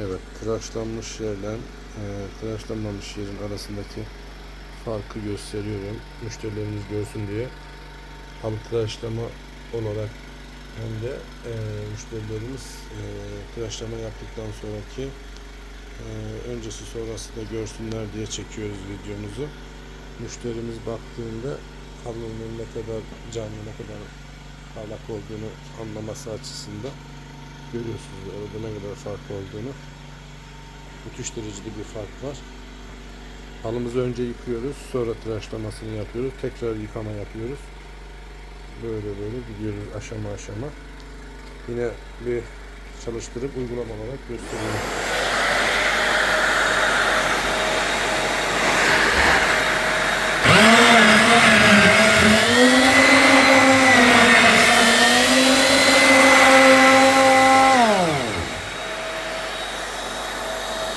Evet, tıraşlanmış yerle e, tıraşlanmamış yerin arasındaki farkı gösteriyorum. Müşterilerimiz görsün diye. Hem tıraşlama olarak hem de e, müşterilerimiz e, tıraşlama yaptıktan sonraki e, öncesi sonrası da görsünler diye çekiyoruz videomuzu. Müşterimiz baktığında kablonun ne kadar canlı, ne kadar parlak olduğunu anlaması açısından görüyorsunuz arada ne kadar fark olduğunu. Müthiş derecede bir fark var. Halımızı önce yıkıyoruz, sonra tıraşlamasını yapıyoruz, tekrar yıkama yapıyoruz. Böyle böyle gidiyoruz aşama aşama. Yine bir çalıştırıp uygulama olarak gösteriyorum.